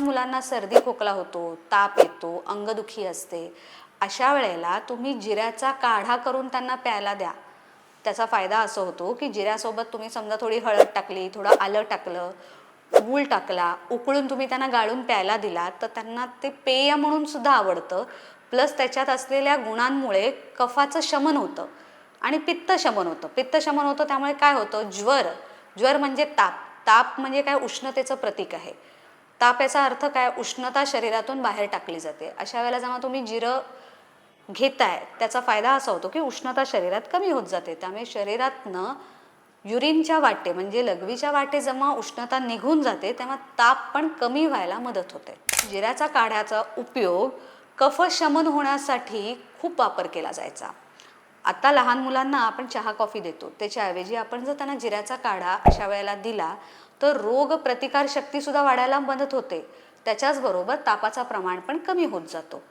लहान मुलांना सर्दी खोकला होतो ताप येतो अंगदुखी असते अशा वेळेला तुम्ही जिऱ्याचा काढा करून त्यांना प्यायला द्या. त्याचा फायदा असं होतो की जिऱ्यासोबत तुम्ही समजा थोडी हळद टाकली थोडं आलं टाकलं गूळ टाकला उकळून तुम्ही त्यांना गाळून प्यायला दिला तर त्यांना ते पेय म्हणून सुद्धा आवडतं. प्लस त्याच्यात असलेल्या गुणांमुळे कफाचं शमन होतं आणि पित्त शमन होतं. पित्त शमन होतं त्यामुळे काय होतं? ज्वर. ज्वर म्हणजे ताप. ताप म्हणजे काय? उष्णतेचं प्रतीक आहे. ताप याचा अर्थ काय? उष्णता शरीरातून बाहेर टाकली जाते. अशा वेळेला जेव्हा तुम्ही जिरं घेताय त्याचा फायदा असा होतो की उष्णता शरीरात कमी होत जाते. त्यामुळे शरीरातनं युरिनच्या वाटे म्हणजे लघवीच्या वाटे जेव्हा उष्णता निघून जाते तेव्हा ताप पण कमी व्हायला मदत होते. जिऱ्याचा काढ्याचा उपयोग कफ शमन होण्यासाठी खूप वापर केला जायचा. आता लहान मुलांना आपण चहा कॉफी देतो. त्याच्याऐवजी आपण जर त्यांना जिऱ्याचा काढा अशा वेळेला दिला तर रोग प्रतिकार वाढायला मदत होते. त्याच्याचबरोबर तापाचा प्रमाण पण कमी होत जातो.